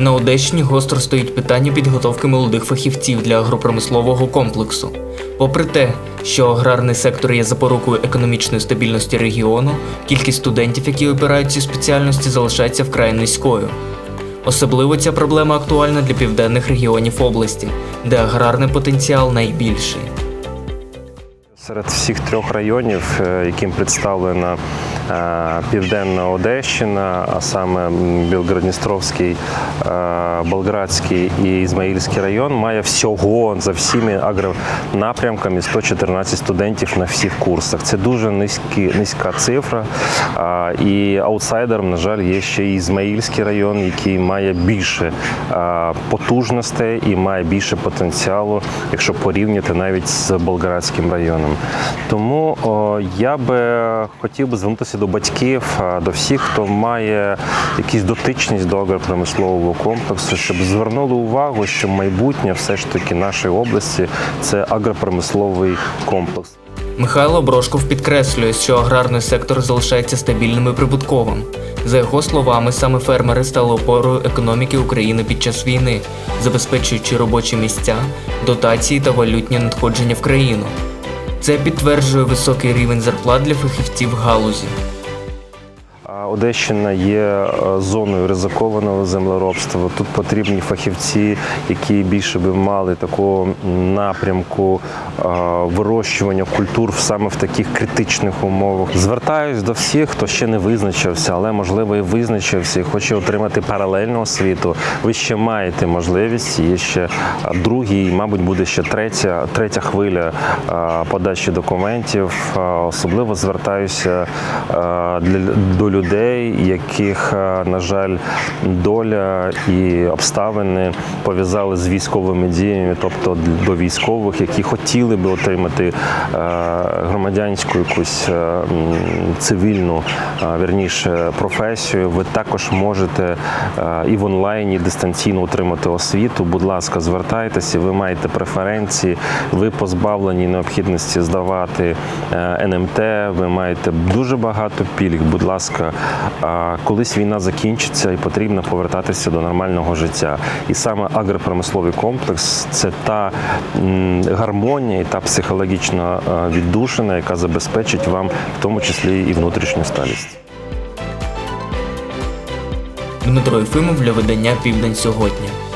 На Одещині гостро стоїть питання підготовки молодих фахівців для агропромислового комплексу. Попри те, що аграрний сектор є запорукою економічної стабільності регіону, кількість студентів, які обирають ці спеціальності, залишається вкрай низькою. Особливо ця проблема актуальна для південних регіонів області, де аграрний потенціал найбільший. Серед всіх трьох районів, е, яким представлена Південна Одещина, а саме м, Білгород-Дністровський, е, Болградський і Ізмаїльський район, має всього за всіми агронапрямками 114 студентів на всіх курсах. Це дуже низькі, низька цифра. І аутсайдером, на жаль, є ще і Ізмаїльський район, який має більше е, потужностей і має більше потенціалу, якщо порівняти навіть з Болградським районом. Тому я би хотів би звернутися до батьків, до всіх, хто має якусь дотичність до агропромислового комплексу, щоб звернули увагу, що майбутнє все ж таки нашої області це агропромисловий комплекс. Михайло Брошков підкреслює, що аграрний сектор залишається стабільним і прибутковим. За його словами, саме фермери стали опорою економіки України під час війни, забезпечуючи робочі місця, дотації та валютні надходження в країну. Це підтверджує високий рівень зарплат для фахівців галузі. Одещина є е, зоною ризикованого землеробства. Тут потрібні фахівці, які більше би мали такого напрямку е, вирощування культур саме в таких критичних умовах. Звертаюсь до всіх, хто ще не визначився, але можливо і визначився і хоче отримати паралельну освіту. Ви ще маєте можливість. Є ще е, другий, мабуть, буде ще третя, третя хвиля подачі документів. Особливо звертаюся до людей, яких, е, на жаль, доля і обставини пов'язали з військовими діями, тобто до військових, які хотіли би отримати е, громадянську якусь е, цивільну, е, вірніше, професію. Ви також можете і в онлайні, дистанційно отримати освіту. Будь ласка, звертайтеся, ви маєте преференції, ви позбавлені необхідності здавати НМТ, ви маєте дуже багато пільг. Будь ласка, колись війна закінчиться і потрібно повертатися до нормального життя. І саме агропромисловий комплекс це та гармонія і та психологічна е, віддушина, яка забезпечить вам в тому числі і внутрішню сталість. Дмитро Єфимов для видання Південь сьогодні.